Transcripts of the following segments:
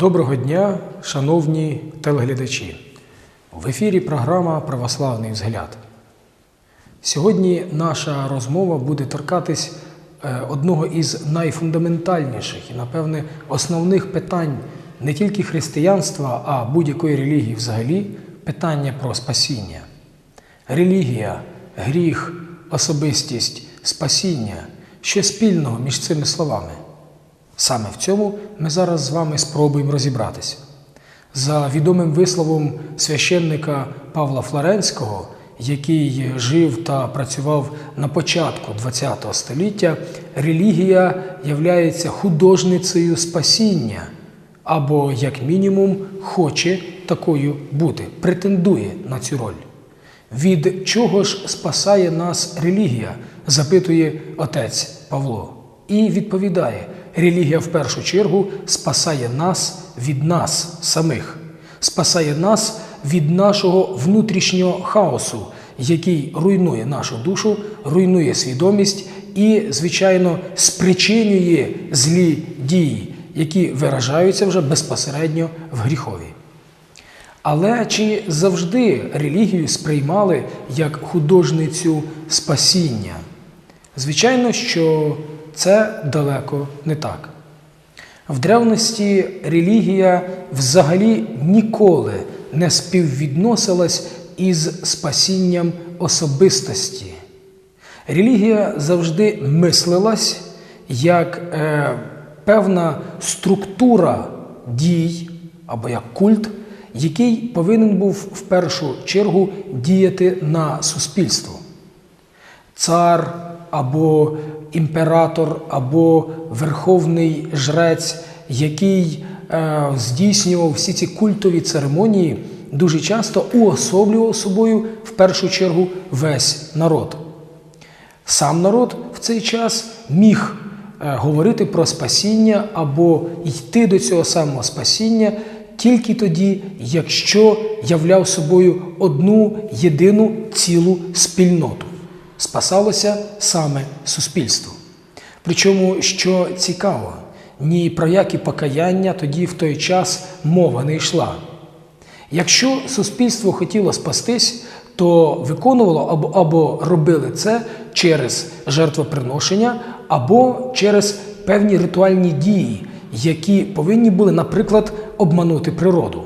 Доброго дня, шановні телеглядачі. В ефірі програма Православний взгляд. Сьогодні наша розмова буде торкатись е, одного із найфундаментальніших і, напевне, основних питань не тільки християнства, а будь-якої релігії взагалі питання про спасіння. Релігія, гріх, особистість, спасіння що спільного між цими словами? Саме в цьому ми зараз з вами спробуємо розібратися. За відомим висловом священника Павла Флоренського, який жив та працював на початку ХХ століття, релігія являється художницею спасіння або, як мінімум, хоче такою бути, претендує на цю роль. Від чого ж спасає нас релігія? запитує отець Павло. І відповідає: релігія в першу чергу спасає нас від нас самих, спасає нас від нашого внутрішнього хаосу, який руйнує нашу душу, руйнує свідомість і, звичайно, спричинює злі дії, які виражаються вже безпосередньо в гріхові. Але чи завжди релігію сприймали як художницю спасіння? Звичайно, що це далеко не так. В древності релігія взагалі ніколи не співвідносилась із спасінням особистості. Релігія завжди мислилась як е, певна структура дій або як культ, який повинен був в першу чергу діяти на суспільство. Цар або імператор, або верховний жрець, який е, здійснював всі ці культові церемонії, дуже часто уособлював собою в першу чергу весь народ. Сам народ в цей час міг е, говорити про спасіння або йти до цього самого спасіння тільки тоді, якщо являв собою одну єдину цілу спільноту. Спасалося саме суспільство. Причому, що цікаво, ні про які покаяння тоді в той час мова не йшла. Якщо суспільство хотіло спастись, то виконувало або, або робили це через жертвоприношення, або через певні ритуальні дії, які повинні були, наприклад, обманути природу.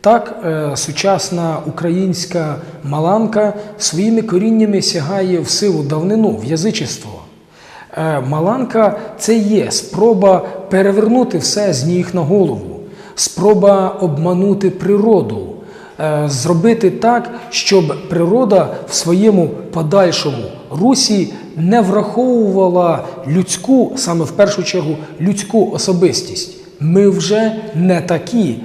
Так, е, сучасна українська маланка своїми коріннями сягає в силу давнину, в язичество. Е, Маланка це є спроба перевернути все з ніг на голову, спроба обманути природу, е, зробити так, щоб природа в своєму подальшому русі не враховувала людську, саме в першу чергу, людську особистість. Ми вже не такі,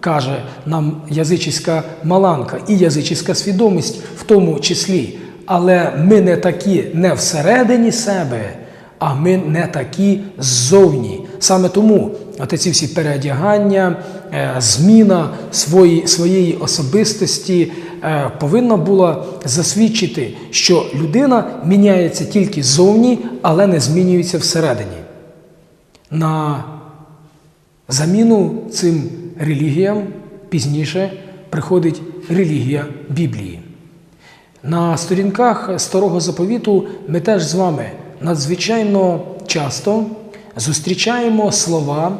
каже нам язичська маланка і язичська свідомість в тому числі. Але ми не такі не всередині себе, а ми не такі ззовні. Саме тому оці всі переодягання, е, зміна свої, своєї особистості е, повинна була засвідчити, що людина міняється тільки ззовні, але не змінюється всередині. На заміну цим релігіям пізніше приходить релігія Біблії. На сторінках старого заповіту ми теж з вами надзвичайно часто зустрічаємо слова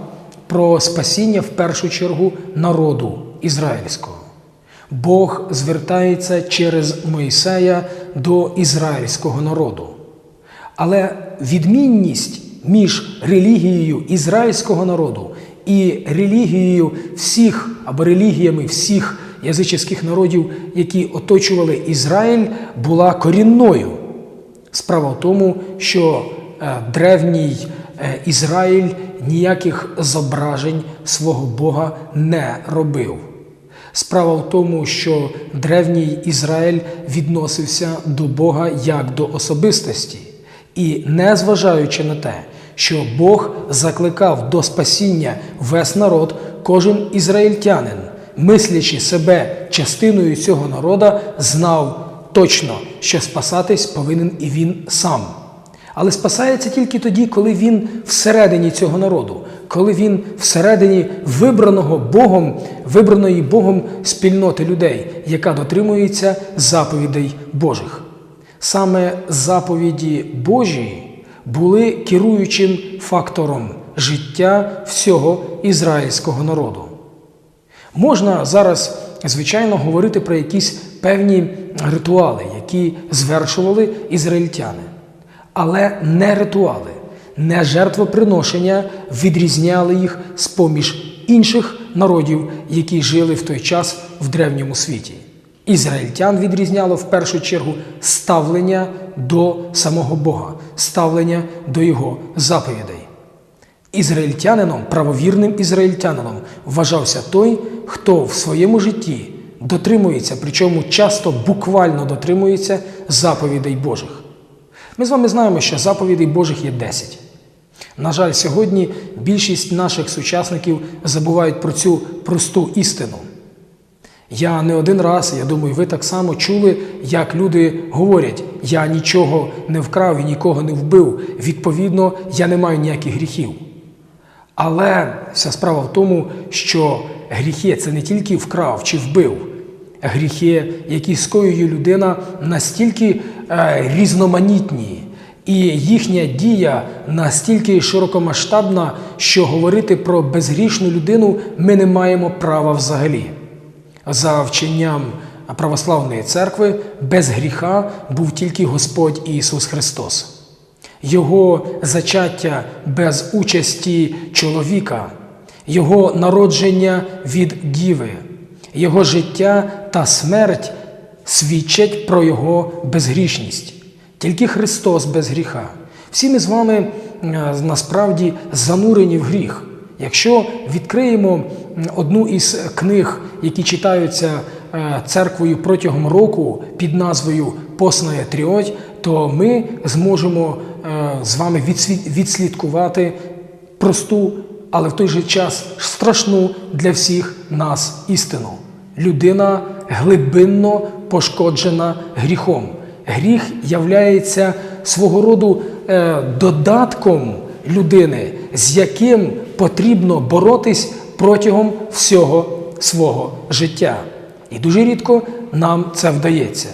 про спасіння в першу чергу народу ізраїльського. Бог звертається через Моїсея до ізраїльського народу. Але відмінність між релігією ізраїльського народу і релігією всіх або релігіями всіх язичних народів, які оточували Ізраїль, була корінною. Справа в тому, що е, древній е, Ізраїль ніяких зображень свого Бога не робив. Справа в тому, що древній Ізраїль відносився до Бога як до особистості. І незважаючи на те, що Бог закликав до спасіння весь народ, кожен ізраїльтянин, мислячи себе частиною цього народа, знав точно, що спасатись повинен і він сам. Але спасається тільки тоді, коли він всередині цього народу, коли він всередині вибраного Богом, вибраної Богом спільноти людей, яка дотримується заповідей Божих. Саме заповіді Божі були керуючим фактором життя всього ізраїльського народу. Можна зараз, звичайно, говорити про якісь певні ритуали, які звершували ізраїльтяни, але не ритуали, не жертвоприношення відрізняли їх з поміж інших народів, які жили в той час в древньому світі. Ізраїльтян відрізняло в першу чергу ставлення до самого Бога, ставлення до Його заповідей. Ізраїльтянином, правовірним ізраїльтянином вважався той, хто в своєму житті дотримується, причому часто буквально дотримується заповідей Божих. Ми з вами знаємо, що заповідей Божих є 10. На жаль, сьогодні більшість наших сучасників забувають про цю просту істину. Я не один раз, я думаю, ви так само чули, як люди говорять: я нічого не вкрав і нікого не вбив, відповідно, я не маю ніяких гріхів. Але вся справа в тому, що гріхи це не тільки вкрав чи вбив, гріхи, які скоює людина, настільки е, різноманітні, і їхня дія настільки широкомасштабна, що говорити про безгрішну людину ми не маємо права взагалі. За вченням православної церкви без гріха був тільки Господь Ісус Христос. Його зачаття без участі чоловіка, Його народження від діви, Його життя та смерть свідчать про Його безгрішність. Тільки Христос без гріха. Всі ми з вами е, насправді занурені в гріх. Якщо відкриємо одну із книг, які читаються е, церквою протягом року під назвою Посная Тріоть, то ми зможемо е, з вами відслідкувати просту, але в той же час страшну для всіх нас істину. Людина глибинно пошкоджена гріхом. Гріх являється свого роду е, додатком людини, з яким потрібно боротись протягом всього свого життя. І дуже рідко нам це вдається.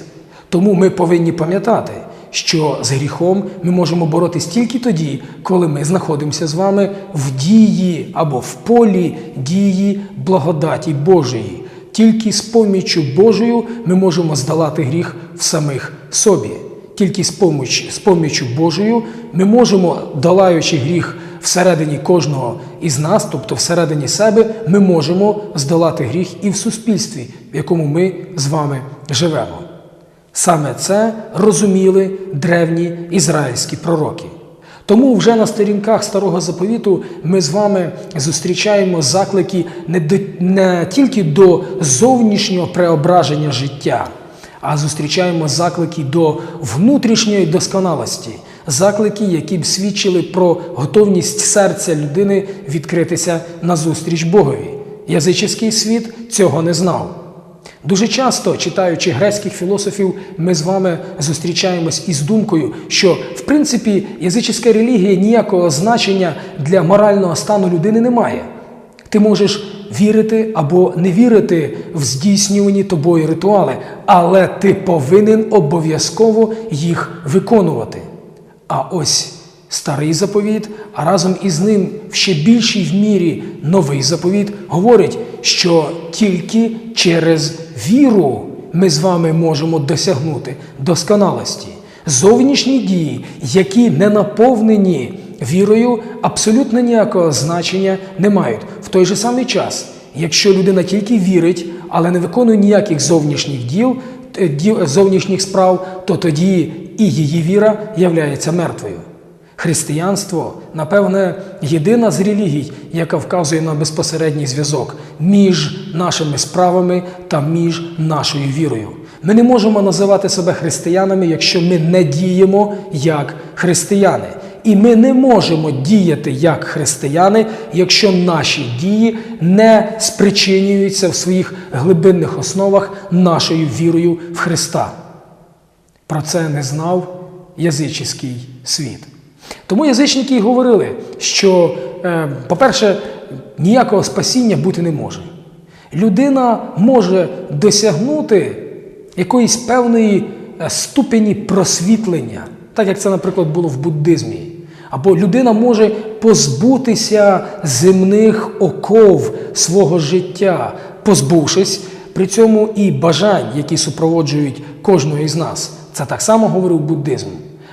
Тому ми повинні пам'ятати, що з гріхом ми можемо боротись тільки тоді, коли ми знаходимося з вами в дії або в полі дії благодаті Божої. Тільки з поміччю Божою ми можемо здолати гріх в самих собі. Тільки з поміччю, з поміччю Божою ми можемо, долаючи гріх всередині кожного із нас, тобто всередині себе, ми можемо здолати гріх і в суспільстві, в якому ми з вами живемо. Саме це розуміли древні ізраїльські пророки. Тому вже на сторінках старого заповіту ми з вами зустрічаємо заклики не, до, не тільки до зовнішнього преображення життя, а зустрічаємо заклики до внутрішньої досконалості, заклики, які б свідчили про готовність серця людини відкритися назустріч Богові. Язичний світ цього не знав. Дуже часто, читаючи грецьких філософів, ми з вами зустрічаємось із думкою, що в принципі язичська релігія ніякого значення для морального стану людини не має. Ти можеш вірити або не вірити в здійснювані тобою ритуали, але ти повинен обов'язково їх виконувати. А ось старий заповіт, а разом із ним в ще більшій в мірі новий заповіт говорить, що тільки через віру ми з вами можемо досягнути досконалості. Зовнішні дії, які не наповнені вірою, абсолютно ніякого значення не мають. Той же самий час, якщо людина тільки вірить, але не виконує ніяких зовнішніх діл, е, зовнішніх справ, то тоді і її віра являється мертвою. Християнство, напевне, єдина з релігій, яка вказує на безпосередній зв'язок між нашими справами та між нашою вірою. Ми не можемо називати себе християнами, якщо ми не діємо як християни. І ми не можемо діяти як християни, якщо наші дії не спричинюються в своїх глибинних основах нашою вірою в Христа. Про це не знав язичний світ. Тому язичники й говорили, що, е, по-перше, ніякого спасіння бути не може. Людина може досягнути якоїсь певної е, ступені просвітлення, так як це, наприклад, було в буддизмі. Або людина може позбутися земних оков свого життя, позбувшись при цьому і бажань, які супроводжують кожного із нас. Це так само говорив буддизм.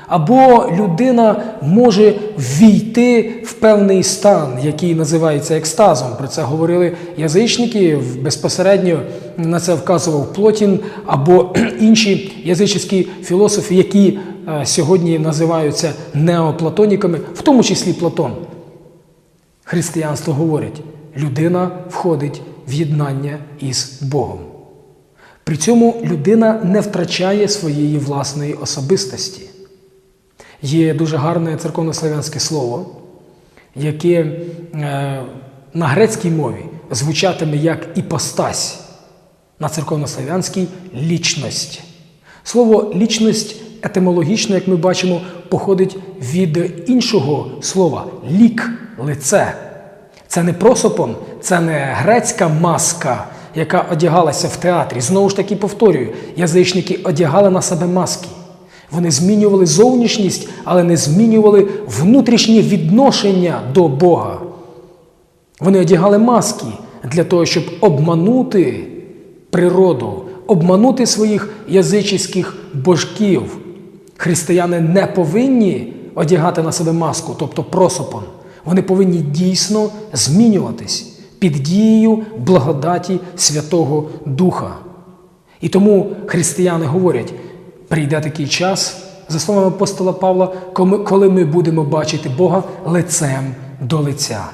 Або людина може ввійти в певний стан, який називається екстазом. Про це говорили язичники, безпосередньо на це вказував Плотін або інші язичні філософи, які сьогодні називаються неоплатоніками, в тому числі Платон. Християнство говорить, людина входить в єднання із Богом. При цьому людина не втрачає своєї власної особистості. Є дуже гарне церковнослов'янське слово, яке е, на грецькій мові звучатиме як іпостась, на церковнослов'янській лічність. Слово лічність етимологічно, як ми бачимо, походить від іншого слова лік, лице. Це не просопон, це не грецька маска, яка одягалася в театрі. Знову ж таки повторюю, язичники одягали на себе маски. Вони змінювали зовнішність, але не змінювали внутрішнє відношення до Бога. Вони одягали маски для того, щоб обманути природу, обманути своїх язичних божків. Християни не повинні одягати на себе маску, тобто просопон. Вони повинні дійсно змінюватись під дією благодаті Святого Духа. І тому християни говорять, прийде такий час, за словами апостола Павла, коли ми будемо бачити Бога лицем до лиця.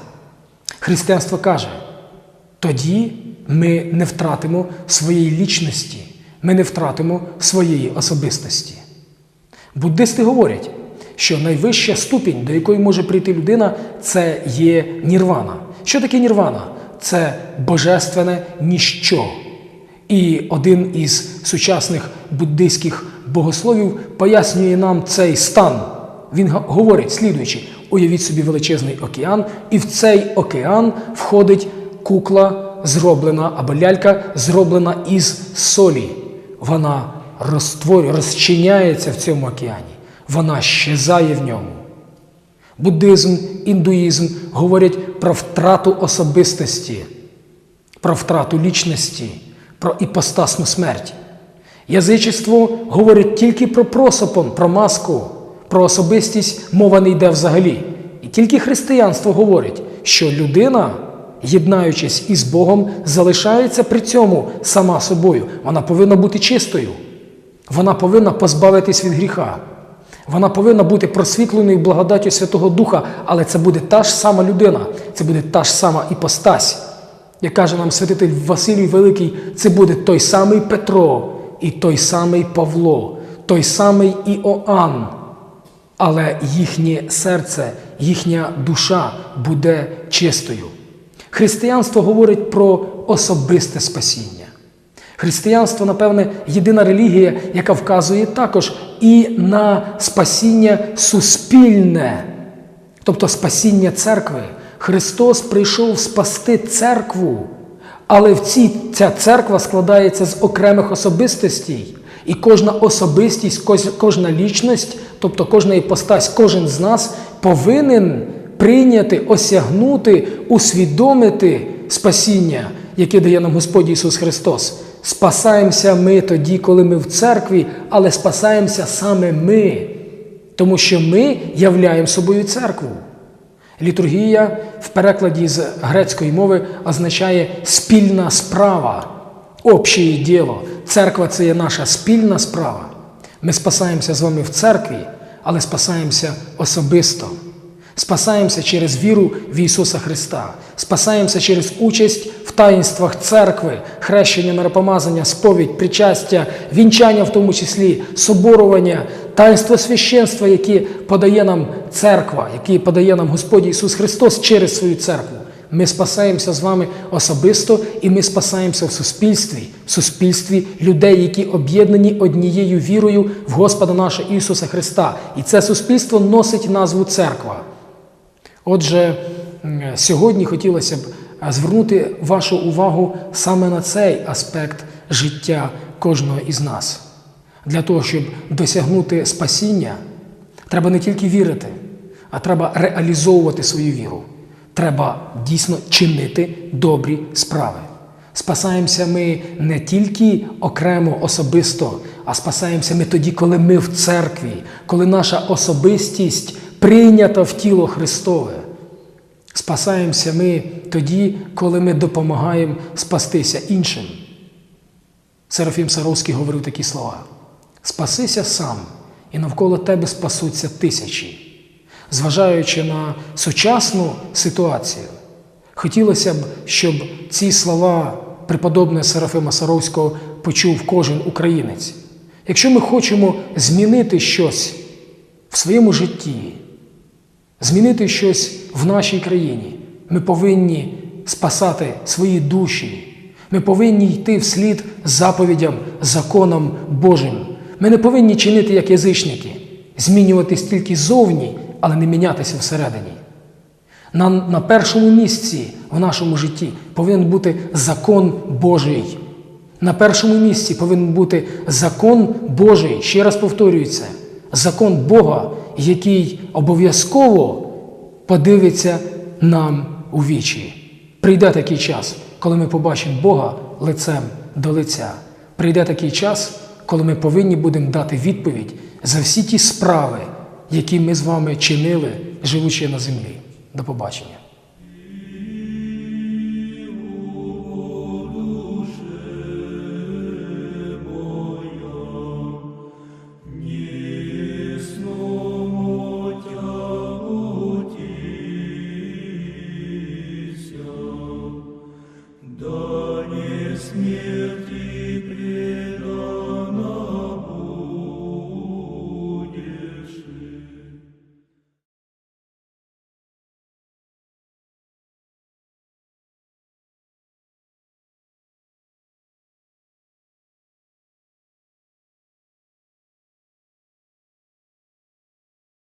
Християнство каже, тоді ми не втратимо своєї лічності, ми не втратимо своєї особистості. Буддисти говорять, що найвища ступінь, до якої може прийти людина, це є нірвана. Що таке нірвана? Це божественне ніщо. І один із сучасних буддийських богословів пояснює нам цей стан. Він говорить, слідуючи, уявіть собі величезний океан, і в цей океан входить кукла, зроблена або лялька, зроблена із солі. Вона розтворює, розчиняється в цьому океані. Вона щезає в ньому. Буддизм, індуїзм говорять про втрату особистості, про втрату лічності, про іпостасну смерть. Язичество говорить тільки про просопон, про маску, про особистість мова не йде взагалі. І тільки християнство говорить, що людина, єднаючись із Богом, залишається при цьому сама собою. Вона повинна бути чистою. Вона повинна позбавитись від гріха. Вона повинна бути просвітленою благодаттю Святого Духа, але це буде та ж сама людина, це буде та ж сама іпостась. Як каже нам святитель Василій Великий, це буде той самий Петро і той самий Павло, той самий Іоанн. Але їхнє серце, їхня душа буде чистою. Християнство говорить про особисте спасіння. Християнство, напевне, єдина релігія, яка вказує також і на спасіння суспільне, тобто спасіння церкви. Христос прийшов спасти церкву, але в цій, ця церква складається з окремих особистостей. І кожна особистість, кожна лічність, тобто кожна іпостась, кожен з нас повинен прийняти, осягнути, усвідомити спасіння, яке дає нам Господь Ісус Христос. Спасаємося ми тоді, коли ми в церкві, але спасаємося саме ми, тому що ми являємо собою церкву. Літургія в перекладі з грецької мови означає спільна справа, обще діло. Церква це є наша спільна справа. Ми спасаємося з вами в церкві, але спасаємося особисто. Спасаємося через віру в Ісуса Христа, спасаємося через участь в таїнствах церкви, хрещення, миропомазання, сповідь, причастя, вінчання, в тому числі, соборування, таїнство священства, яке подає нам церква, яке подає нам Господь Ісус Христос через свою церкву. Ми спасаємося з вами особисто, і ми спасаємося в суспільстві, в суспільстві людей, які об'єднані однією вірою в Господа нашого Ісуса Христа. І це суспільство носить назву церква. Отже, сьогодні хотілося б звернути вашу увагу саме на цей аспект життя кожного із нас. Для того, щоб досягнути спасіння, треба не тільки вірити, а треба реалізовувати свою віру. Треба дійсно чинити добрі справи. Спасаємося ми не тільки окремо особисто, а спасаємося ми тоді, коли ми в церкві, коли наша особистість прийнята в тіло Христове. Спасаємося ми тоді, коли ми допомагаємо спастися іншим. Серафім Саровський говорив такі слова: Спасися сам, і навколо тебе спасуться тисячі. Зважаючи на сучасну ситуацію, хотілося б, щоб ці слова преподобного Серафима Саровського почув кожен українець. Якщо ми хочемо змінити щось в своєму житті, змінити щось в нашій країні, ми повинні спасати свої душі. Ми повинні йти вслід заповідям, законам Божим. Ми не повинні чинити як язичники, змінюватись тільки зовні, але не мінятися всередині. На, на першому місці в нашому житті повинен бути закон Божий. На першому місці повинен бути закон Божий. Ще раз повторюю це. Закон Бога, який обов'язково подивиться нам у вічі. Прийде такий час, коли ми побачимо Бога лицем до лиця. Прийде такий час, коли ми повинні будемо дати відповідь за всі ті справи, які ми з вами чинили, живучи на землі. До побачення.